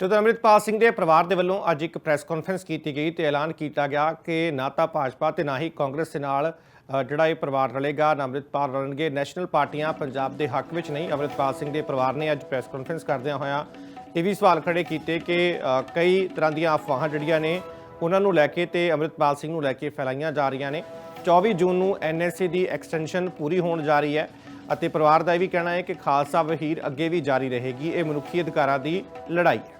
ਜਦੋਂ ਅੰਮ੍ਰਿਤਪਾਲ ਸਿੰਘ ਦੇ ਪਰਿਵਾਰ ਦੇ ਵੱਲੋਂ ਅੱਜ ਇੱਕ ਪ੍ਰੈਸ ਕਾਨਫਰੰਸ ਕੀਤੀ ਗਈ ਤੇ ਐਲਾਨ ਕੀਤਾ ਗਿਆ ਕਿ ਨਾ ਤਾਂ ਭਾਜਪਾ ਤੇ ਨਾ ਹੀ ਕਾਂਗਰਸ ਦੇ ਨਾਲ ਜਿਹੜਾ ਇਹ ਪਰਿਵਾਰ ਰਲੇਗਾ, ਨਾ ਅੰਮ੍ਰਿਤਪਾਲ ਰਲਣਗੇ। ਨੈਸ਼ਨਲ ਪਾਰਟੀਆਂ ਪੰਜਾਬ ਦੇ ਹੱਕ ਵਿੱਚ ਨਹੀਂ, ਅੰਮ੍ਰਿਤਪਾਲ ਸਿੰਘ ਦੇ ਪਰਿਵਾਰ ਨੇ ਅੱਜ ਪ੍ਰੈਸ ਕਾਨਫਰੰਸ ਕਰਦਿਆਂ ਹੋਇਆਂ ਇਹ ਵੀ ਸਵਾਲ ਖੜੇ ਕੀਤੇ ਕਿ ਕਈ ਤਰ੍ਹਾਂ ਦੀਆਂ ਅਫਵਾਹਾਂ ਜਿਹੜੀਆਂ ਨੇ, ਉਹਨਾਂ ਨੂੰ ਲੈ ਕੇ ਤੇ ਅੰਮ੍ਰਿਤਪਾਲ ਸਿੰਘ ਨੂੰ ਲੈ ਕੇ ਫੈਲਾਈਆਂ ਜਾ ਰਹੀਆਂ ਨੇ। 24 ਜੂਨ ਨੂੰ ਐਨਐਸਏ ਦੀ ਐਕਸਟੈਂਸ਼ਨ ਪੂਰੀ ਹੋਣ ਜਾ ਰਹੀ ਹੈ ਅਤੇ ਪਰਿਵਾਰ ਦਾ ਇਹ ਵੀ ਕਹਿਣਾ ਹੈ ਕਿ ਖਾਲਸਾ ਵਹੀਰ ਅੱਗੇ ਵੀ ਜਾਰੀ ਰਹੇਗੀ। ਇਹ ਮਨੁੱਖੀ ਅਧਿਕਾਰਾਂ ਦੀ ਲੜਾਈ ਹੈ।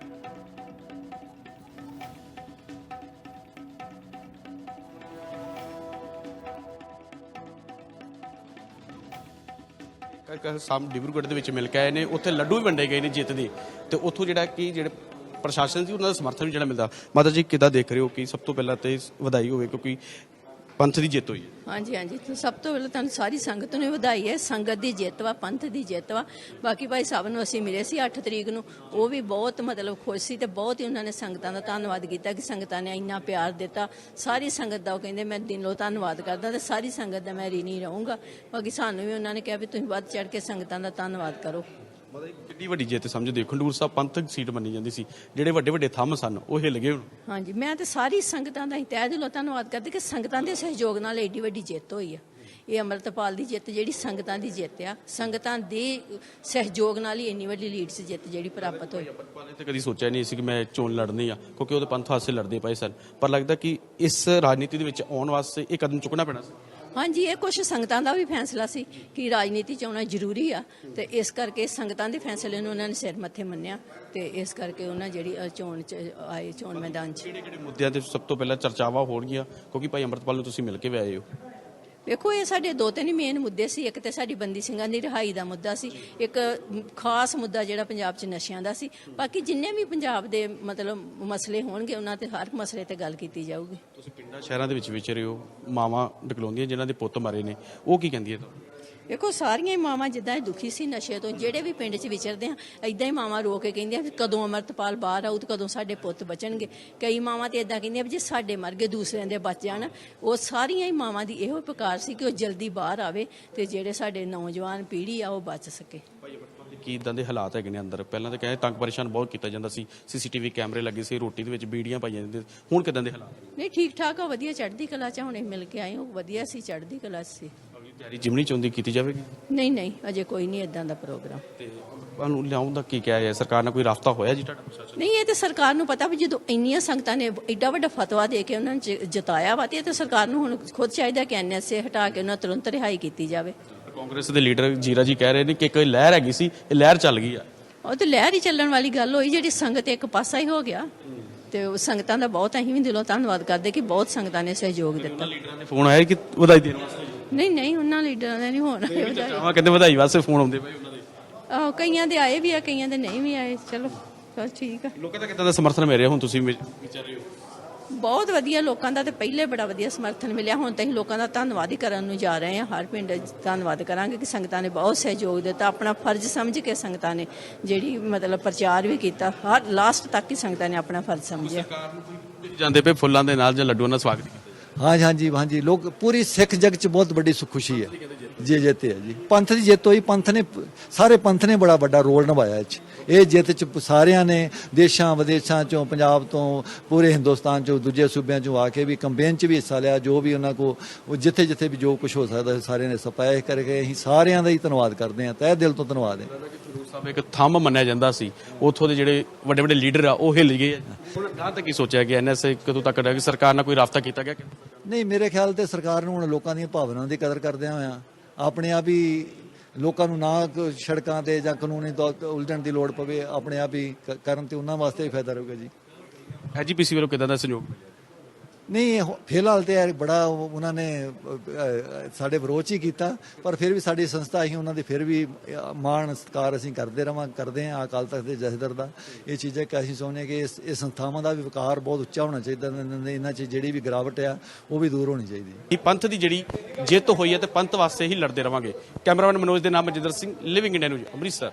ਕੱਲ ਡਿਬਰੂਗੜ੍ਹ ਦੇ ਵਿੱਚ ਮਿਲ ਕੇ ਆਏ ਨੇ, ਉੱਥੇ ਲੱਡੂ ਵੀ ਵੰਡੇ ਗਏ ਨੇ ਜਿੱਤ ਦੇ। ਤੇ ਉੱਥੋਂ ਜਿਹੜਾ ਕਿ ਜਿਹੜੇ ਪ੍ਰਸ਼ਾਸਨ ਸੀ, ਉਹਨਾਂ ਦਾ ਸਮਰਥਨ ਵੀ ਜਿਹੜਾ ਮਿਲਦਾ। ਮਾਤਾ ਜੀ, ਕਿੱਦਾਂ ਦੇਖ ਰਹੇ ਹੋ ਕਿ ਸਭ ਤੋਂ ਪਹਿਲਾਂ ਤੇ ਵਧਾਈ ਹੋਵੇ, ਕਿਉਂਕਿ ਪੰਥ ਦੀ ਜਿੱਤ ਹੋਈ ਹੈ। ਹਾਂਜੀ ਹਾਂਜੀ। ਤੇ ਸਭ ਤੋਂ ਪਹਿਲਾਂ ਤੁਹਾਨੂੰ ਸਾਰੀ ਸੰਗਤ ਨੂੰ ਵਧਾਈ ਹੈ। ਸੰਗਤ ਦੀ ਜਿੱਤ ਵਾ, ਪੰਥ ਦੀ ਜਿੱਤ ਵਾ। ਬਾਕੀ ਭਾਈ ਸਾਹਿਬ ਨੂੰ ਅਸੀਂ ਮਿਲੇ ਸੀ 8 ਤਰੀਕ ਨੂੰ। ਉਹ ਵੀ ਬਹੁਤ ਮਤਲਬ ਖੁਸ਼ ਸੀ ਤੇ ਬਹੁਤ ਹੀ ਉਹਨਾਂ ਨੇ ਸੰਗਤਾਂ ਦਾ ਧੰਨਵਾਦ ਕੀਤਾ ਕਿ ਸੰਗਤਾਂ ਨੇ ਇੰਨਾ ਪਿਆਰ ਦਿੱਤਾ। ਸਾਰੀ ਸੰਗਤ ਦਾ ਉਹ ਕਹਿੰਦੇ, ਮੈਂ ਦਿਲੋਂ ਧੰਨਵਾਦ ਕਰਦਾ ਤੇ ਸਾਰੀ ਸੰਗਤ ਦਾ ਮੈਂ ਰੀਣੀ ਰਹੂੰਗਾ। ਬਾਕੀ ਸਾਨੂੰ ਵੀ ਉਹਨਾਂ ਨੇ ਕਿਹਾ ਵੀ ਤੁਸੀਂ ਵੱਧ ਚੜ ਕੇ ਸੰਗਤਾਂ ਦਾ ਧੰਨਵਾਦ ਕਰੋ। ਮਾਤਾ ਜੀ ਕਿੰਨੀ ਵੱਡੀ ਜਿੱਤ ਸਮਝਦੇ ਹੋ। ਖੰਡੂਰ ਸਾਹਿਬ ਪੰਥਕ ਸੀਟ ਮੰਨੀ ਜਾਂਦੀ ਸੀ। ਜਿਹੜੇ ਵੱਡੇ ਵੱਡੇ ਥੰਮ ਸਨ ਉਹ ਹਿੱਲ ਗਏ ਹੁਣ। ਹਾਂਜੀ ਮੈਂ ਤੇ ਸਾਰੀ ਸੰਗਤਾਂ ਦਾ ਹੀ ਤਹਿ ਦਿਲੋਂ ਧੰਨਵਾਦ ਕਰਦੀ ਕਿ ਸੰਗਤਾਂ ਦੇ ਸਹਿਯੋਗ ਨਾਲ ਏਡੀ ਵੱਡੀ ਜਿੱਤ ਹੋਈ ਆ। ਇਹ ਅੰਮ੍ਰਿਤਪਾਲ ਦੀ ਜਿੱਤ ਜਿਹੜੀ ਸੰਗਤਾਂ ਦੀ ਜਿੱਤ ਆ। ਸੰਗਤਾਂ ਦੇ ਸਹਿਯੋਗ ਨਾਲ ਹੀ ਇੰਨੀ ਵੱਡੀ ਲੀਡ ਸੀ ਜਿੱਤ ਜਿਹੜੀ ਪ੍ਰਾਪਤ ਹੋਈ। ਪਾਲੇ ਤੇ ਕਦੀ ਸੋਚਿਆ ਨਹੀਂ ਸੀ ਕਿ ਮੈਂ ਚੋਣ ਲੜਨੀ ਆ ਕਿਉਂਕਿ ਉਹਦੇ ਪੰਥ ਵਾਸਤੇ ਲੜਦੇ ਪਏ ਸਨ। ਪਰ ਲੱਗਦਾ ਕਿ ਇਸ ਰਾਜਨੀਤੀ ਦੇ ਵਿੱਚ ਆਉਣ ਵਾਸਤੇ ਇਹ ਕਦਮ ਚੁੱਕਣਾ ਪੈਣਾ ਸੀ। ਹਾਂਜੀ, ਇਹ ਕੁਝ ਸੰਗਤਾਂ ਦਾ ਵੀ ਫੈਸਲਾ ਸੀ ਕਿ ਰਾਜਨੀਤੀ ਚ ਆਉਣਾ ਜ਼ਰੂਰੀ ਆ ਤੇ ਇਸ ਕਰਕੇ ਸੰਗਤਾਂ ਦੇ ਫੈਸਲੇ ਨੂੰ ਉਹਨਾਂ ਨੇ ਸਿਰ ਮੱਥੇ ਮੰਨਿਆ ਤੇ ਇਸ ਕਰਕੇ ਉਹਨਾਂ ਜਿਹੜੀ ਚੋਣ ਚ ਆਏ, ਚੋਣ ਮੈਦਾਨ ਚ। ਕਿਹੜੇ ਕਿਹੜੇ ਮੁੱਦਿਆਂ ਤੇ ਸਭ ਤੋਂ ਪਹਿਲਾਂ ਚਰਚਾਵਾਂ ਹੋਣਗੀਆਂ? ਕਿਉਂਕਿ ਭਾਈ ਅੰਮ੍ਰਿਤਪਾਲ ਨੂੰ ਤੁਸੀਂ ਮਿਲ ਕੇ ਵੀ ਆਏ ਹੋ। ਵੇਖੋ, ਇਹ ਸਾਡੇ ਦੋ ਤਿੰਨ ਮੇਨ ਮੁੱਦੇ ਸੀ। ਇੱਕ ਤੇ ਸਾਡੀ ਬੰਦੀ ਸਿੰਘਾਂ ਦੀ ਰਿਹਾਈ ਦਾ ਮੁੱਦਾ ਸੀ। ਇੱਕ ਖਾਸ ਮੁੱਦਾ ਜਿਹੜਾ ਪੰਜਾਬ 'ਚ ਨਸ਼ਿਆਂ ਦਾ ਸੀ। ਬਾਕੀ ਜਿੰਨੇ ਵੀ ਪੰਜਾਬ ਦੇ ਮਤਲਬ ਮਸਲੇ ਹੋਣਗੇ, ਉਹਨਾਂ ਤੇ ਹਰ ਮਸਲੇ ਤੇ ਗੱਲ ਕੀਤੀ ਜਾਊਗੀ। ਤੁਸੀਂ ਪਿੰਡਾਂ, ਸ਼ਹਿਰਾਂ ਦੇ ਵਿੱਚ ਵਿਚਰੇ ਹੋ। ਮਾਵਾਂ ਡਕਲਾਉਂਦੀਆਂ ਜਿਨ੍ਹਾਂ ਦੇ ਪੁੱਤ ਮਰੇ ਨੇ। ਉਹ ਕੀ ਕਹਿੰਦੀ ਹੈ ਤੁਹਾਨੂੰ? ਵੇਖੋ ਸਾਰੀਆਂ ਹੀ ਮਾਵਾਂ ਜਿੱਦਾਂ ਇਹ ਦੁਖੀ ਸੀ ਨਸ਼ੇ ਤੋਂ ਜਿਹੜੇ ਵੀ ਪਿੰਡ 'ਚ ਵਿਚਰਦੇ ਆ ਐਦਾਂ ਹੀ ਮਾਵਾਂ ਰੋ ਕੇ ਕਹਿੰਦੀਆਂ ਵੀ ਕਦੋਂ ਅਮਰਤਪਾਲ ਬਾਹਰ ਆਊ ਤੇ ਕਦੋਂ ਸਾਡੇ ਪੁੱਤ ਬਚਣਗੇ। ਕਈ ਮਾਵਾਂ ਤੇ ਐਦਾਂ ਕਹਿੰਦੀਆਂ ਵੀ ਜੇ ਸਾਡੇ ਮਰ ਗਏ ਦੂਸਰਿਆਂ ਦੇ ਬਚ ਜਾਣ। ਉਹ ਸਾਰੀਆਂ ਹੀ ਮਾਵਾਂ ਦੀ ਇਹੋ ਪੁਕਾਰ ਸੀ ਕਿ ਉਹ ਜਲਦੀ ਬਾਹਰ ਆਵੇ ਤੇ ਜਿਹੜੇ ਸਾਡੇ ਨੌਜਵਾਨ ਪੀੜ੍ਹੀ ਆ ਉਹ ਬਚ ਸਕੇ। ਕੀ ਇਦਾਂ ਦੇ ਹਾਲਾਤ ਹੈਗੇ ਨੇ ਅੰਦਰ? ਪਹਿਲਾਂ ਤਾਂ ਕਹਿੰਦੇ ਤੰਗ ਪਰੇਸ਼ਾਨ ਬਹੁਤ ਕੀਤਾ ਜਾਂਦਾ ਸੀ। ਸੀਸੀਟੀਵੀ ਕੈਮਰੇ ਲੱਗੇ ਸੀ ਰੋਟੀ ਦੇ ਵਿੱਚ ਬੀੜੀਆਂ ਪਾਈਆਂ ਜਾਂਦੀਆਂ। ਹੁਣ ਕਿਦਾਂ ਦੇ ਹਾਲਾਤ? ਨਹੀਂ ਠੀਕ ਠਾਕ ਆ ਵਧੀਆ ਚੜ੍ਹਦੀ ਕਲਾ ਚ ਹੁਣੇ ਮਿਲ ਕੇ ਆਏ ਹਾਂ। ਵਧੀਆ ਸੀ ਚੜ੍ਹਦੀ ਕਲਾ ਸੀ। ਤਿਆਰੀ ਜਿਮਨੀ ਚਾਹੁੰਦੀ ਕੀਤੀ ਜਾਵੇਗੀ? ਨਹੀਂ ਨਹੀਂ ਅਜੇ ਕੋਈ ਨਹੀਂ ਇਦਾਂ ਦਾ ਪ੍ਰੋਗਰਾਮ। ਤੇ ਅੰਮ੍ਰਿਤਪਾਲ ਨੂੰ ਲਿਆਉਣ ਦਾ ਕੀ ਕਿਹਾ ਹੈ ਸਰਕਾਰ ਨਾਲ ਕੋਈ ਰਾਫਤਾ ਹੋਇਆ ਜੀ ਤੁਹਾਡਾ ਪ੍ਰਸ਼ਾਸਨ ਨਹੀਂ ਇਹ ਤੇ ਸਰਕਾਰ ਨੂੰ ਪਤਾ ਵੀ ਜਦੋਂ ਇੰਨੀਆਂ ਸੰਗਤਾਂ ਨੇ ਐਡਾ ਵੱਡਾ ਫਤਵਾ ਦੇ ਕੇ ਉਹਨਾਂ ਨੂੰ ਜਿਤਾਇਆ ਵਾ ਤੇ ਇਹ ਤੇ ਸਰਕਾਰ ਨੂੰ ਹੁਣ ਖੁਦ ਚਾਹੀਦਾ ਕਿ ਐਨਐਸਏ ਹਟਾ ਕੇ ਉਹਨਾਂ ਤੁਰੰਤ ਰਿਹਾਈ ਕੀਤੀ ਜਾਵੇ। ਕਾਂਗਰਸ ਦੇ ਲੀਡਰ ਜੀਰਾ ਜੀ ਕਹਿ ਰਹੇ ਨੇ ਕਿ ਇੱਕ ਲਹਿਰ ਹੈਗੀ ਸੀ ਇਹ ਲਹਿਰ ਚੱਲ ਗਈ ਆ। ਉਹ ਤੇ ਲਹਿਰ ਹੀ ਚੱਲਣ ਵਾਲੀ ਗੱਲ ਹੋਈ ਜਿਹੜੀ ਸੰਗਤ ਇੱਕ ਪਾਸਾ ਹੀ ਹੋ ਗਿਆ। ਤੇ ਉਹ ਸੰਗਤਾਂ ਦਾ ਬਹੁਤ ਅਸੀਂ ਵੀ ਦਿਲੋਂ ਧੰਨਵਾਦ ਕਰਦੇ ਕਿ ਬਹੁਤ ਸੰਗਤਾਂ ਨੇ ਸਹਿਯੋਗ ਦਿੱਤਾ। ਲੀਡਰਾਂ ਦੇ ਫੋਨ ਆਇਆ ਕਿ ਵਧਾਈ ਦੇਣ ਵਾਸਤੇ? ਨਹੀਂ ਨਹੀਂ ਉਹਨਾਂ ਲੀਡਰਾਂ ਦੇ ਨਹੀਂ ਹੋਣਾ ਚਾਹਾਂ ਕਹਿੰਦੇ ਵਧਾਈ ਵਾਸਤੇ ਫੋਨ ਆਉਂਦੇ ਪਏ ਉਹਨਾਂ ਦੇ। ਆਹੋ ਕਈਆਂ ਦੇ ਆਏ ਵੀ ਆ ਕਈਆਂ ਦੇ ਨਹੀਂ ਵੀ ਆਏ ਚਲੋ ਚਲ ਠੀਕ ਆ। ਲੋਕਾਂ ਦਾ ਕਿਦਾਂ ਦਾ ਸਮਰਥਨ ਮਿਲ ਰਿਹਾ ਹੁਣ ਤੁਸੀਂ ਵਿ- ਵਿਚਾਰ ਰਹੇ ਹੋ? ਬਹੁਤ ਵਧੀਆ ਲੋਕਾਂ ਦਾ ਤੇ ਪਹਿਲੇ ਬੜਾ ਵਧੀਆ ਸਮਰਥਨ ਮਿਲਿਆ ਹੁਣ ਤਾਂ ਅਸੀਂ ਲੋਕਾਂ ਦਾ ਧੰਨਵਾਦ ਹੀ ਕਰਨ ਨੂੰ ਜਾ ਰਹੇ ਹਾਂ ਹਰ ਪਿੰਡ 'ਚ ਧੰਨਵਾਦ ਕਰਾਂਗੇ ਕਿ ਸੰਗਤਾਂ ਨੇ ਬਹੁਤ ਸਹਿਯੋਗ ਦਿੱਤਾ ਆਪਣਾ ਫਰਜ਼ ਸਮਝ ਕੇ ਸੰਗਤਾਂ ਨੇ ਜਿਹੜੀ ਮਤਲਬ ਪ੍ਰਚਾਰ ਵੀ ਕੀਤਾ ਹਰ ਲਾਸਟ ਤੱਕ ਹੀ ਸੰਗਤਾਂ ਨੇ ਆਪਣਾ ਫਰਜ਼ ਸਮਝਿਆ। ਸਰਕਾਰ ਨੂੰ ਕੋਈ ਜਾਂਦੇ ਪਏ ਫੁੱਲਾਂ ਦੇ ਨਾਲ ਜਾਂ ਲੱਡੂਆਂ ਨਾਲ ਸਵਾਗਤ ਕੀਤਾ? ਹਾਂਜੀ ਹਾਂਜੀ ਹਾਂਜੀ। ਲੋਕ ਪੂਰੀ ਸਿੱਖ ਜਗ ਚ ਬਹੁਤ ਵੱਡੀ ਸੁ- ਖੁਸ਼ੀ ਹੈ। ਜੀ ਜਿੱਤ ਹੈ ਜੀ। ਪੰਥ ਦੀ ਜਿੱਤ ਹੋਈ, ਪੰਥ ਨੇ, ਸਾਰੇ ਪੰਥ ਨੇ ਬੜਾ ਵੱਡਾ ਰੋਲ ਨਿਭਾਇਆ ਇਹ ਇਹ ਜਿੱਤ ਚ ਸਾਰਿਆਂ ਨੇ ਦੇਸ਼ਾਂ ਵਿਦੇਸ਼ਾਂ ਚੋਂ, ਪੰਜਾਬ ਤੋਂ, ਪੂਰੇ ਹਿੰਦੁਸਤਾਨ ਚੋਂ, ਦੂਜੇ ਸੂਬਿਆਂ ਚੋਂ ਆ ਕੇ ਵੀ ਕੰਪੇਨ ਚ ਵੀ ਹਿੱਸਾ ਲਿਆ, ਜੋ ਵੀ ਉਹਨਾਂ ਕੋ ਜਿੱਥੇ ਜਿੱਥੇ ਵੀ ਜੋ ਕੁਝ ਹੋ ਸਕਦਾ ਸਾਰਿਆਂ ਨੇ ਸਪਾਇ ਕਰਕੇ ਅਸੀਂ ਸਾਰਿਆਂ ਦਾ ਹੀ ਧੰਨਵਾਦ ਕਰਦੇ ਹਾਂ। ਤਹਿ ਦਿਲ ਤੋਂ ਧੰਨਵਾਦ ਹੈ। ਸਾਹਿਬ, ਇੱਕ ਥੰਮ ਮੰਨਿਆ ਜਾਂਦਾ ਸੀ। ਉੱਥੋਂ ਦੇ ਜਿਹੜੇ ਵੱਡੇ ਵੱਡੇ ਲੀਡਰ ਆ, ਉਹ ਹਿੱਲ ਗਏ ਹੁਣ ਗਾਂ ਤੱਕ ਕੀ ਸੋਚਿਆ ਗਿਆ? ਐਨਐਸਏ ਕਦੋਂ ਤੱਕ ਰਹੇਗੀ ਸਰਕਾਰ ਨਾਲ ਕੋਈ ਰਾਬਤਾ ਕੀਤਾ ਗਿਆ? ਨਹੀਂ, ਮੇਰੇ ਖਿਆਲ ਤੇ ਸਰਕਾਰ ਨੂੰ ਹੁਣ ਲੋਕਾਂ ਦੀਆਂ ਭਾਵਨਾਵਾਂ ਦੀ ਕਦਰ ਕਰਦਿਆਂ ਹੋਇਆਂ ਆਪਣੇ ਆਪ ਹੀ ਲੋਕਾਂ ਨੂੰ ਨਾ ਸੜਕਾਂ ਤੇ ਜਾਂ ਕਾਨੂੰਨੀ ਤੌਰ ਉਲਝਣ ਦੀ ਲੋੜ ਪਵੇ, ਆਪਣੇ ਆਪ ਹੀ ਕਰਨ ਤੇ ਉਹਨਾਂ ਵਾਸਤੇ ਹੀ ਫਾਇਦਾ ਰਹੂਗਾ ਜੀ। ਐਜੀਪੀਸੀ ਵੱਲੋਂ ਕਿਦਾਂ ਦਾ ਸਹਿਯੋਗ? ਨਹੀਂ ਫਿਲਹਾਲ ਤੇ ਯਾਰ ਬੜਾ ਉਹਨਾਂ ਨੇ ਸਾਡੇ ਵਿਰੋਧ ਹੀ ਕੀਤਾ, ਪਰ ਫਿਰ ਵੀ ਸਾਡੀ ਸੰਸਥਾ ਅਸੀਂ ਉਹਨਾਂ ਦੇ ਫਿਰ ਵੀ ਮਾਣ ਸਤਿਕਾਰ ਅਸੀਂ ਕਰਦੇ ਰਵਾਂ, ਕਰਦੇ ਹਾਂ ਅਕਾਲ ਤਖਤ ਦੇ ਜਥੇਦਾਰ ਦਾ। ਇਹ ਚੀਜ਼ਾਂ ਕਿ ਅਸੀਂ ਚਾਹੁੰਦੇ ਹਾਂ ਕਿ ਇਸ ਇਹ ਸੰਸਥਾਵਾਂ ਦਾ ਵੀ ਵਿਕਾਰ ਬਹੁਤ ਉੱਚਾ ਹੋਣਾ ਚਾਹੀਦਾ ਇਹਨਾਂ 'ਚ ਜਿਹੜੀ ਵੀ ਗਿਰਾਵਟ ਆ, ਉਹ ਵੀ ਦੂਰ ਹੋਣੀ ਚਾਹੀਦੀ ਹੈ। ਇਹ ਪੰਥ ਦੀ ਜਿਹੜੀ ਜਿੱਤ ਹੋਈ ਹੈ ਤੇ ਪੰਥ ਵਾਸਤੇ ਹੀ ਲੜਦੇ ਰਵਾਂਗੇ। ਕੈਮਰਾਮੈਨ ਮਨੋਜ ਦੇ ਨਾਮ Manjinder Singh living India news Amritsar.